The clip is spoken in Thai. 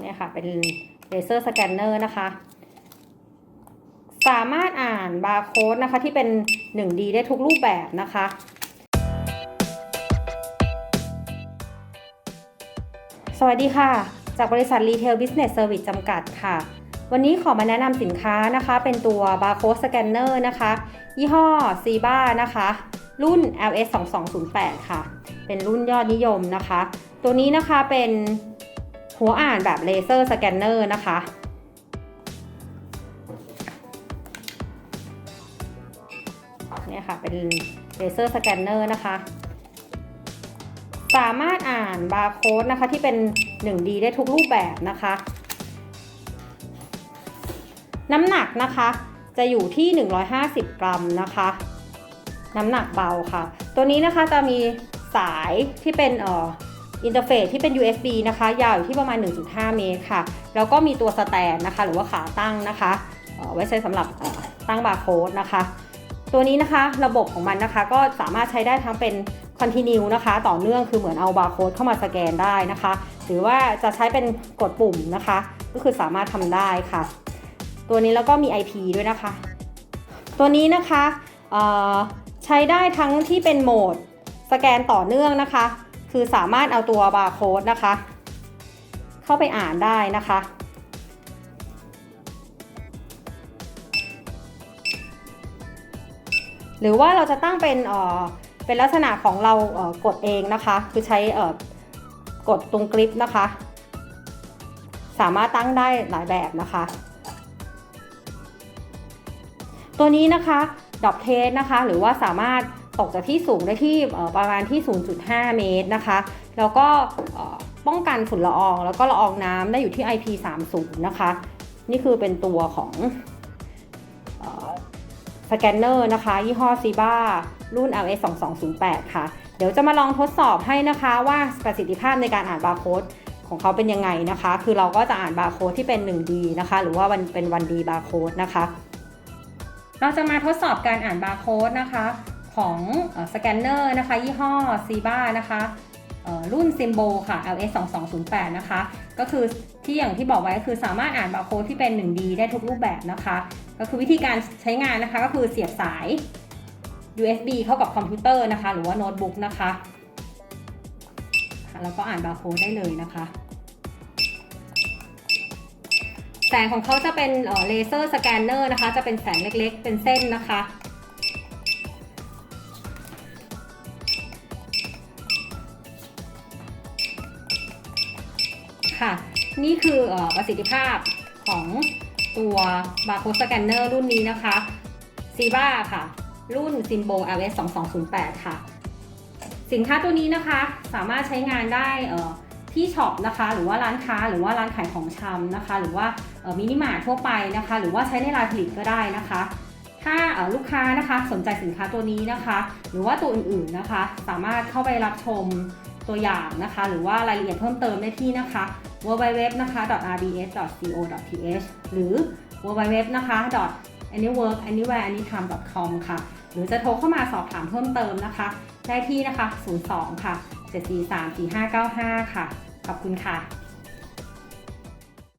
เนี่ยค่ะเป็นเลเซอร์สแกนเนอร์นะคะ สามารถอ่านบาร์โค้ดนะคะที่เป็น 1D ได้ทุกรูปแบบนะคะสวัสดีค่ะ จากบริษัท Retail Business Service จำกัดค่ะ วันนี้ขอมาแนะนำสินค้านะคะ เป็นตัว Barcode Scanner นะคะ ยี่ห้อ c b a นะคะ รุ่น LS 2208ค่ะ เป็นรุ่นยอดนิยมนะคะ ตัวนี้นะคะเป็น หัวอ่านแบบเลเซอร์สแกนเนอร์นะคะ เนี่ยค่ะ เป็นเลเซอร์สแกนเนอร์นะคะ สามารถอ่านบาร์โค้ดนะคะที่เป็น 1D ได้ทุกรูปแบบนะคะ น้ำหนักนะคะจะอยู่ที่ 150 กรัมนะคะ น้ำหนักเบาค่ะ ตัวนี้นะคะจะมีสายที่เป็นเอ่อ อินเทอร์เฟซที่เป็น USB นะคะ ยาวอยู่ที่ประมาณ 1.5 เมตรค่ะ แล้วก็มีตัวสแตนนะคะ หรือว่าขาตั้งนะคะไว้ใช้สำหรับตั้งบาร์โค้ดนะคะ ตัวนี้นะคะระบบของมันนะคะ ก็สามารถใช้ได้ทั้งเป็น continue นะคะ ต่อเนื่องคือเหมือนเอาบาร์โค้ดเข้ามาสแกนได้นะคะ หรือว่าจะใช้เป็นกดปุ่มนะคะ ก็คือสามารถทำได้ค่ะ ตัวนี้แล้วก็มี IP ด้วยนะคะ ตัวนี้นะคะใช้ได้ทั้งที่เป็นโหมดสแกนต่อเนื่องนะคะ คือสามารถเอาตัวบาร์โค้ดนะคะ เข้าไปอ่านได้นะคะ หรือว่าเราจะตั้งเป็นเอ่อเป็นลักษณะของเราเอ่อกดเองนะคะ คือใช้เอ่อกดตรงกริปนะคะ สามารถตั้งได้หลายแบบนะคะ ตัวนี้นะคะดอกเทสนะคะ หรือว่าสามารถ ตกจากที่สูงได้ที่ประมาณที่ 0.5 เมตรนะคะ แล้วก็ป้องกันฝุ่นละออง แล้วก็ละอองน้ำได้อยู่ที่ IP30 นะคะ นี่คือเป็นตัวของสแกนเนอร์นะคะ ยี่ห้อซีบ้ารุ่น LS 2208ค่ะ เดี๋ยวจะมาลองทดสอบให้นะคะว่าประสิทธิภาพในการอ่านบาร์โค้ดของเขาเป็นยังไงนะคะ คือเราก็จะอ่านบาร์โค้ดที่เป็น 1D นะคะ หรือว่ามันเป็น 1D บาร์โค้ดนะคะ เราจะมาทดสอบการอ่านบาร์โค้ดนะคะ ของสแกนเนอร์นะคะ ยี่ห้อ c b a นะคะรุ่น Symbol ค่ะ LS 2208นะคะ ก็คือที่อย่างที่บอกไว้คือสามารถอ่านบาร์โค้ดที่เป็น 1D ได้ทุกรูปแบบนะคะ ก็คือวิธีการใช้งานนะคะก็คือเสียบสาย USB เข้ากับคอมพิวเตอร์นะคะ หรือว่าโน้ตบุ๊กนะคะแล้วก็อ่านบาร์โค้ดได้เลยนะคะ แสงของเขาจะเป็นเลเซอร์สแกนเนอร์นะคะ จะเป็นแสงเล็กๆ เป็นเส้นนะคะ ค่ะ นี่คืออประสิทธิภาพของตัวบาร์โค้ดสแกนเนอร์รุ่นนี้นะคะซีบ้าค่ะ รุ่น Symbol LS 2208ค่ะ สินค้าตัวนี้นะคะสามารถใช้งานได้เที่ช็อปนะคะหรือว่าร้านค้าหรือว่าร้านขายของชำนะคะ หรือว่ามินิมาร์ททั่วไปนะคะ หรือว่าใช้ในรายผลิตก็ได้นะคะ ถ้าลูกค้านะคะสนใจสินค้าตัวนี้นะคะ หรือว่าตัวอื่นๆนะคะ สามารถเข้าไปรับชม ตัวอย่างนะคะ หรือว่ารายละเอียดเพิ่มเติมได้ที่นะคะ www นะคะ rbs.co.th หรือ www นะคะ anywork anywhere anytime com ค่ะ หรือจะโทรเข้ามาสอบถามเพิ่มเติมนะคะ ได้ที่นะคะ 02 ค่ะ 743 4595 ค่ะ ขอบคุณค่ะ